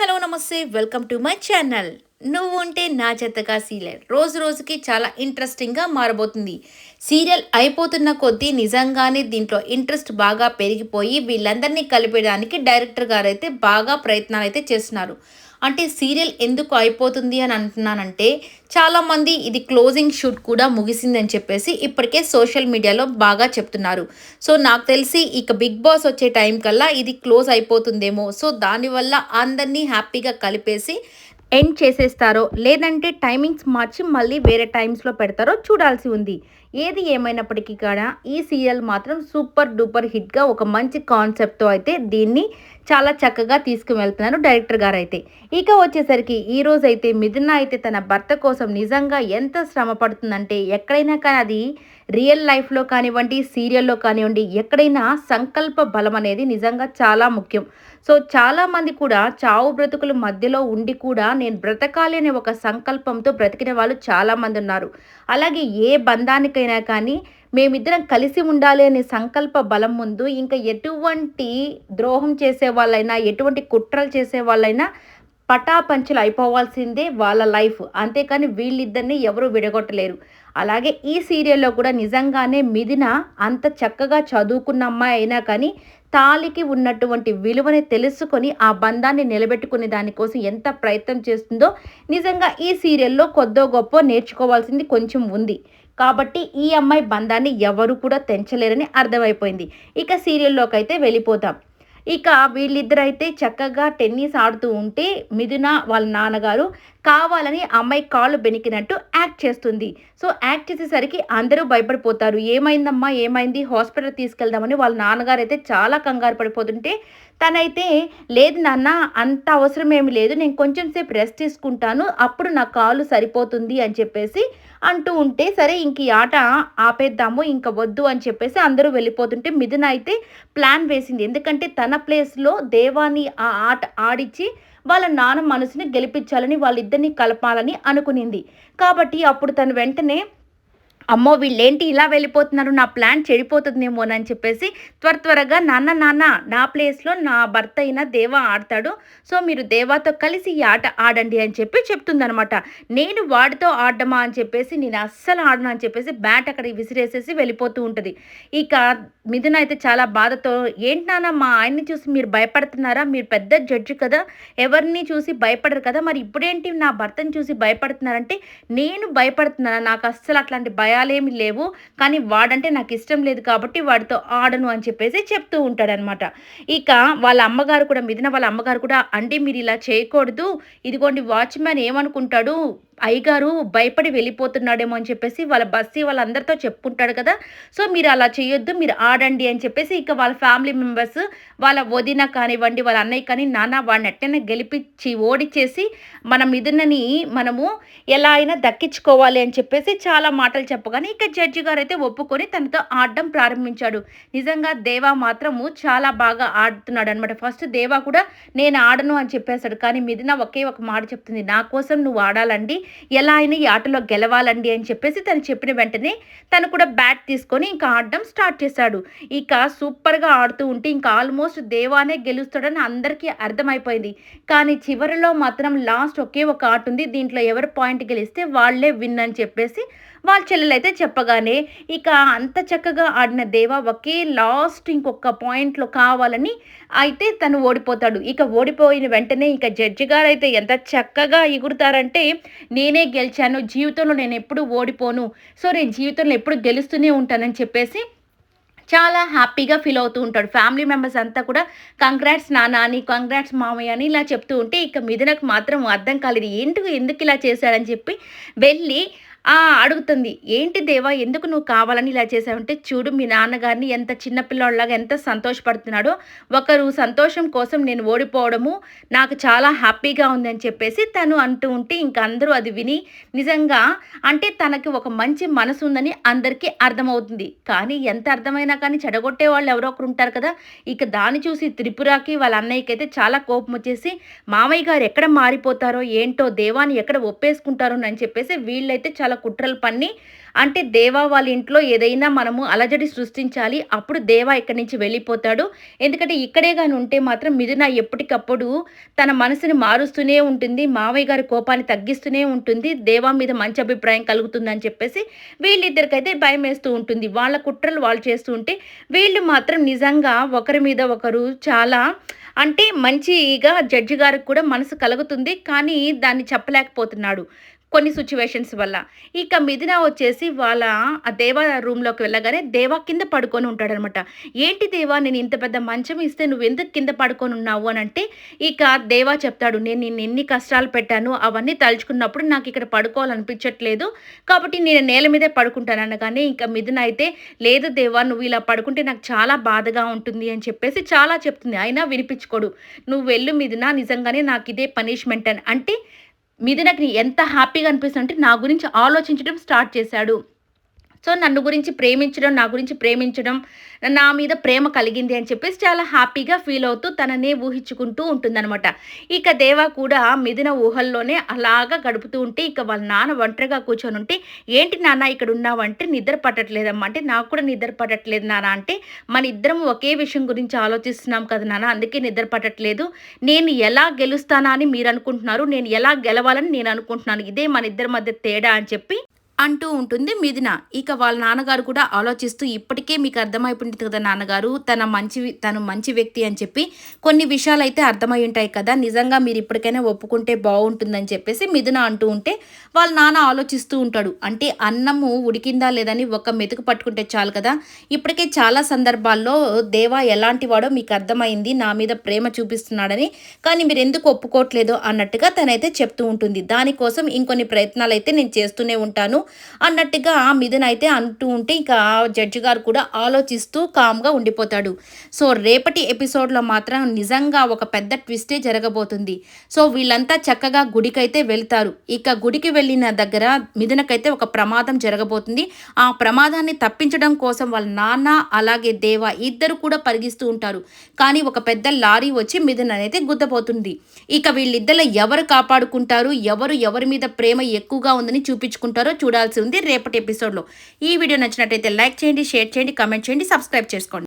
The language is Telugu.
హలో నమస్తే. Welcome to my channel. నువ్వు ఉంటే నా చెత్తగా సీరియల్. రోజు రోజుకి చాలా ఇంట్రెస్టింగ్గా మారబోతుంది. సీరియల్ అయిపోతున్న కొద్దీ నిజంగానే దీంట్లో ఇంట్రెస్ట్ బాగా పెరిగిపోయి వీళ్ళందరినీ కలిపేయడానికి డైరెక్టర్ గారు అయితే బాగా ప్రయత్నాలు అయితే చేస్తున్నారు. అంటే సీరియల్ ఎందుకు అయిపోతుంది అని అంటున్నానంటే చాలామంది ఇది క్లోజింగ్ షూట్ కూడా ముగిసిందని చెప్పేసి ఇప్పటికే సోషల్ మీడియాలో బాగా చెప్తున్నారు. సో నాకు తెలిసి ఇక బిగ్ బాస్ వచ్చే టైం కల్లా ఇది క్లోజ్ అయిపోతుందేమో. సో దానివల్ల అందరినీ హ్యాపీగా కలిపేసి ఎండ్ చేసేస్తారో లేదంటే టైమింగ్స్ మార్చి మళ్ళీ వేరే టైమ్స్లో పెడతారో చూడాల్సి ఉంది. ఏది ఏమైనప్పటికీ కూడా ఈ సీరియల్ మాత్రం సూపర్ డూపర్ హిట్గా ఒక మంచి కాన్సెప్ట్తో అయితే దీన్ని చాలా చక్కగా తీసుకువెళ్తున్నారు డైరెక్టర్ గారు అయితే ఇక వచ్చేసరికి ఈ రోజు అయితే మిథున అయితే తన భర్త కోసం నిజంగా ఎంత శ్రమ పడుతుందంటే ఎక్కడైనా కానీ అది రియల్ లైఫ్లో కానివ్వండి సీరియల్లో కానివ్వండి ఎక్కడైనా సంకల్ప బలం అనేది నిజంగా చాలా ముఖ్యం. సో చాలామంది కూడా చావు బ్రతుకుల మధ్యలో ఉండి కూడా నేను బ్రతకాలి అనే ఒక సంకల్పంతో బ్రతికిన వాళ్ళు చాలామంది ఉన్నారు. అలాగే ఏ బంధానికైనా కానీ మేమిద్దరం కలిసి ఉండాలి అనే సంకల్ప బలం ముందు ఇంకా ఎటువంటి ద్రోహం చేసే వాళ్ళైనా ఎటువంటి కుట్రలు చేసే వాళ్ళైనా పటాపంచలు అయిపోవాల్సిందే వాళ్ళ లైఫ్. అంతేకాని వీళ్ళిద్దరిని ఎవరూ విడగొట్టలేరు. అలాగే ఈ సీరియల్లో కూడా నిజంగానే మిదిన అంత చక్కగా చదువుకున్న అమ్మాయి అయినా కానీ తాలికి ఉన్నటువంటి విలువని తెలుసుకొని ఆ బంధాన్ని నిలబెట్టుకునే దానికోసం ఎంత ప్రయత్నం చేస్తుందో నిజంగా ఈ సీరియల్లో కొద్దో గొప్ప నేర్చుకోవాల్సింది కొంచెం ఉంది. కాబట్టి ఈ అమ్మాయి బంధాన్ని ఎవరు కూడా తెంచలేరని అర్థమైపోయింది. ఇక సీరియల్లోకి అయితే వెళ్ళిపోతాం. ఇక వీళ్ళిద్దరైతే చక్కగా టెన్నిస్ ఆడుతూ ఉంటే మిథున వాళ్ళ నాన్నగారు కావాలని అమ్మాయి కాళ్ళు బెనికినట్టు యాక్ట్ చేస్తుంది. సో యాక్ట్ చేసేసరికి అందరూ భయపడిపోతారు. ఏమైందమ్మా? ఏమైంది? హాస్పిటల్ తీసుకెళ్దామని వాళ్ళ నాన్నగారు అయితే చాలా కంగారు పడిపోతుంటే తనైతే లేదు నాన్న అంత అవసరం ఏమి లేదు. నేను కొంచెం సేపు రెస్ట్ తీసుకుంటాను. అప్పుడు నా కాలు సరిపోతుంది అని చెప్పేసి అంటూ ఉంటే సరే ఇంక ఈ ఆట ఆపేద్దాము ఇంకా వద్దు అని చెప్పేసి అందరూ వెళ్ళిపోతుంటే మిథున అయితే ప్లాన్ వేసింది. ఎందుకంటే తన ప్లేస్లో దేవాని ఆ ఆట ఆడిచ్చి వాళ్ళ నాన్న మనసుని గెలిపించాలని వాళ్ళిద్దరిని కలపాలని అనుకునింది. కాబట్టి అప్పుడు తను వెంటనే అమ్మో వీళ్ళేంటి ఇలా వెళ్ళిపోతున్నారు? నా ప్లాన్ చెడిపోతుందేమోనని చెప్పేసి త్వర త్వరగా నాన్న నాన్న నా ప్లేస్లో నా భర్త అయిన దేవా ఆడతాడు. సో మీరు దేవాతో కలిసి ఈ ఆట ఆడండి అని చెప్పి చెప్తుందనమాట నేను వాడితో ఆడమా అని చెప్పేసి నేను అస్సలు ఆడను అని చెప్పేసి బ్యాట్ అక్కడ విసిరేసేసి వెళ్ళిపోతూ ఉంటుంది. ఇక మిథున అయితే చాలా బాధతో ఏంటి నాన్న మా ఆయన్ని చూసి మీరు భయపడుతున్నారా? మీరు పెద్ద జడ్జి కదా ఎవరిని చూసి భయపడరు కదా మరి ఇప్పుడేంటి నా భర్తను చూసి భయపడుతున్నారంటే నేను భయపడుతున్నాను? నాకు అస్సలు అట్లాంటి భయాలేమి లేవు కానీ వాడంటే నాకు ఇష్టం లేదు కాబట్టి వాడితో ఆడను అని చెప్పేసి చెప్తూ ఉంటాడనమాట. ఇక వాళ్ళ అమ్మగారు కూడా మిథున వాళ్ళ అమ్మగారు కూడా అంటే మీరు ఇలా చేయకూడదు. ఇదిగోండి వాచ్మ్యాన్ ఏమనుకుంటాడు? అయ్యగారు భయపడి వెళ్ళిపోతున్నాడేమో అని చెప్పేసి వాళ్ళ బస్సీ వాళ్ళందరితో చెప్పుకుంటాడు కదా. సో మీరు అలా చేయొద్దు మీరు ఆడండి అని చెప్పేసి ఇక వాళ్ళ ఫ్యామిలీ మెంబర్స్ వాళ్ళ వదిన కానివ్వండి వాళ్ళ అన్నయ్య కానీ నాన్న వాడిని ఎట్టైనా గెలిపించి ఓడిచేసి మన మిథునని మనము ఎలా అయినా దక్కించుకోవాలి అని చెప్పేసి చాలా మాటలు చెప్పగానే ఇక జడ్జి గారు అయితే ఒప్పుకొని తనతో ఆడడం ప్రారంభించాడు. నిజంగా దేవా మాత్రము చాలా బాగా ఆడుతున్నాడు అనమాట ఫస్ట్ దేవా కూడా నేను ఆడను అని చెప్పేశాడు. కానీ మిథున ఒకే ఒక మాట చెప్తుంది నా కోసం నువ్వు ఆడాలండి ఎలా అయినా ఈ ఆటలో గెలవాలండి అని చెప్పేసి తను చెప్పిన వెంటనే తను కూడా బ్యాట్ తీసుకొని ఇంకా ఆడడం స్టార్ట్ చేశాడు. ఇక సూపర్గా ఆడుతూ ఉంటే ఇంకా ఆల్మోస్ట్ దేవానే గెలుస్తాడని అందరికీ అర్థమైపోయింది. కానీ చివరిలో మాత్రం లాస్ట్ ఒకే ఒక ఆట ఉంది. దీంట్లో ఎవరు పాయింట్ గెలిస్తే వాళ్ళే విన్ అని చెప్పేసి వాళ్ళ చెల్లెలైతే చెప్పగానే ఇక అంత చక్కగా ఆడిన దేవ ఒకే లాస్ట్ ఇంకొక పాయింట్లో కావాలని అయితే తను ఓడిపోతాడు. ఇక ఓడిపోయిన వెంటనే ఇక జడ్జి గారు అయితే ఎంత చక్కగా ఎగురుతారంటే నేనే గెలిచాను జీవితంలో నేను ఎప్పుడు ఓడిపోను. సో నేను జీవితంలో ఎప్పుడు గెలుస్తూనే ఉంటానని చెప్పేసి చాలా హ్యాపీగా ఫీల్ అవుతూ ఉంటాడు. ఫ్యామిలీ మెంబర్స్ అంతా కూడా కంగ్రాట్స్ నాన్న అని కంగ్రాట్స్ మామయ్య అని ఇలా చెప్తూ ఉంటే ఇక మిథునకు మాత్రం అర్థం కాలేదు. ఎందుకు ఎందుకు ఇలా చేశాడని చెప్పి వెళ్ళి అడుగుతుంది. ఏంటి దేవా ఎందుకు నువ్వు కావాలని ఇలా చేసావంటే చూడు మీ నాన్నగారిని ఎంత చిన్నపిల్లలాగా ఎంత సంతోషపడుతున్నాడో. ఒకరు సంతోషం కోసం నేను ఓడిపోవడము నాకు చాలా హ్యాపీగా ఉందని చెప్పేసి తను అంటూ ఉంటే ఇంక అందరూ అది విని నిజంగా అంటే తనకి ఒక మంచి మనసు ఉందని అందరికీ అర్థమవుతుంది. కానీ ఎంత అర్థమైనా కానీ చెడగొట్టే వాళ్ళు ఎవరో ఒకరు ఉంటారు కదా. ఇక దాన్ని చూసి త్రిపురకి వాళ్ళ అన్నయ్యకి అయితే చాలా కోపం వచ్చేసి మామయ్య గారు ఎక్కడ మారిపోతారో ఏంటో దేవాన్ని ఎక్కడ ఒప్పేసుకుంటారో అని చెప్పేసి వీళ్ళైతే చాలా కుట్రలు పన్ని అంటే దేవా వాళ్ళ ఇంట్లో ఏదైనా మనము అలజడి సృష్టించాలి అప్పుడు దేవా ఇక్కడి నుంచి వెళ్ళిపోతాడు. ఎందుకంటే ఇక్కడే కానీ ఉంటే మాత్రం మిథున ఎప్పటికప్పుడు తన మనసుని మారుస్తూనే ఉంటుంది మావయ్య గారి కోపాన్ని తగ్గిస్తూనే ఉంటుంది దేవా మీద మంచి అభిప్రాయం కలుగుతుందని చెప్పేసి వీళ్ళిద్దరికైతే భయం వేస్తూ ఉంటుంది. వాళ్ళ కుట్రలు వాళ్ళు చేస్తూ ఉంటే వీళ్ళు మాత్రం నిజంగా ఒకరి మీద ఒకరు చాలా అంటే మంచిగా జడ్జి గారికి కూడా మనసు కలుగుతుంది కానీ దాన్ని చెప్పలేకపోతున్నాడు. కొన్ని సిచ్యువేషన్స్ వల్ల. ఇక మిథున వచ్చేసి వాళ్ళ ఆ దేవా రూమ్లోకి వెళ్ళగానే దేవా కింద పడుకొని ఉంటాడనమాట. ఏంటి దేవా నేను ఇంత పెద్ద మంచం ఇస్తే నువ్వు ఎందుకు కింద పడుకొని ఉన్నావు అని అంటే ఇక దేవా చెప్తాడు నేను నిన్ను ఎన్ని కష్టాలు పెట్టాను అవన్నీ తలుచుకున్నప్పుడు నాకు ఇక్కడ పడుకోవాలనిపించట్లేదు. కాబట్టి నేను నేల మీదే పడుకుంటాను అనగానే ఇంకా మిథున అయితే లేదు దేవా నువ్వు ఇలా పడుకుంటే నాకు చాలా బాధగా ఉంటుంది అని చెప్పేసి చాలా చెప్తుంది. అయినా వినిపించుకోడు. నువ్వు వెళ్ళు మిథున నిజంగానే నాకు ఇదే పనిష్మెంట్ అని. అంటే మిథునకి ఎంత హ్యాపీగా అనిపిస్తుంటే నా గురించి ఆలోచించడం స్టార్ట్ చేశాడు. సో నన్ను గురించి ప్రేమించడం నా గురించి ప్రేమించడం నా మీద ప్రేమ కలిగింది అని చెప్పేసి చాలా హ్యాపీగా ఫీల్ అవుతూ తననే ఊహించుకుంటూ ఉంటుందన్నమాట. ఇక దేవా కూడా మిథున ఊహల్లోనే అలాగా గడుపుతూ ఉంటే ఇక వాళ్ళ నాన్న ఒంటరిగా కూర్చొని ఉంటే ఏంటి నాన్న ఇక్కడ ఉన్నావంటే నిద్ర పట్టట్లేదమ్మా. అంటే నాకు కూడా నిద్ర పట్టట్లేదు నాన్న. అంటే మన ఇద్దరం ఒకే విషయం గురించి ఆలోచిస్తున్నాం కదా నాన్న అందుకే నిద్ర పట్టట్లేదు. నేను ఎలా గెలుస్తానా అని మీరు అనుకుంటున్నారు నేను ఎలా గెలవాలని నేను అనుకుంటున్నాను. ఇదే మన ఇద్దరి మధ్య తేడా అని చెప్పి అంటూ ఉంటుంది. మిథున ఇక వాళ్ళ నాన్నగారు కూడా ఆలోచిస్తూ ఇప్పటికే మీకు అర్థమైపోయింది కదా నాన్నగారు తన మంచి తను మంచి వ్యక్తి అని చెప్పి కొన్ని విషయాలు అయితే అర్థమై ఉంటాయి కదా. నిజంగా మీరు ఇప్పటికైనా ఒప్పుకుంటే బాగుంటుందని చెప్పేసి మిథున అంటూ ఉంటే వాళ్ళ నాన్న ఆలోచిస్తూ ఉంటాడు. అంటే అన్నము ఉడికిందా లేదని ఒక మెతుకు పట్టుకుంటే చాలు కదా. ఇప్పటికే చాలా సందర్భాల్లో దేవా ఎలాంటి వాడో మీకు అర్థమైంది నా మీద ప్రేమ చూపిస్తున్నాడని కానీ మీరు ఎందుకు ఒప్పుకోవట్లేదో అన్నట్టుగా తనైతే చెప్తూ ఉంటుంది. దానికోసం ఇంకొన్ని ప్రయత్నాలు అయితే నేను చేస్తూనే ఉంటాను. అన్నట్టుగా మిథున్ అయితే అంటూ ఉంటే ఇక జడ్జి గారు కూడా ఆలోచిస్తూ కామ్గా ఉండిపోతాడు. సో రేపటి ఎపిసోడ్లో మాత్రం నిజంగా ఒక పెద్ద ట్విస్టే జరగబోతుంది. సో వీళ్ళంతా చక్కగా గుడికైతే వెళ్తారు. ఇక గుడికి వెళ్ళిన దగ్గర మిథునకైతే ఒక ప్రమాదం జరగబోతుంది. ఆ ప్రమాదాన్ని తప్పించడం కోసం వాళ్ళ నాన్న అలాగే దేవ ఇద్దరు కూడా పరిగిస్తూ ఉంటారు. కానీ ఒక పెద్ద లారీ వచ్చి మిథున్ అనేది గుద్దబోతుంది. ఇక వీళ్ళిద్దరు ఎవరు కాపాడుకుంటారు? ఎవరు ఎవరి మీద ప్రేమ ఎక్కువగా ఉందని చూపించుకుంటారో చూడాల్సి ఉంది. రేపటి ఎపిసోడ్లో ఈ వీడియో నచ్చినట్టయితే లైక్ చేయండి షేర్ చేయండి కామెంట్ చేయండి సబ్స్క్రైబ్ చేసుకోండి.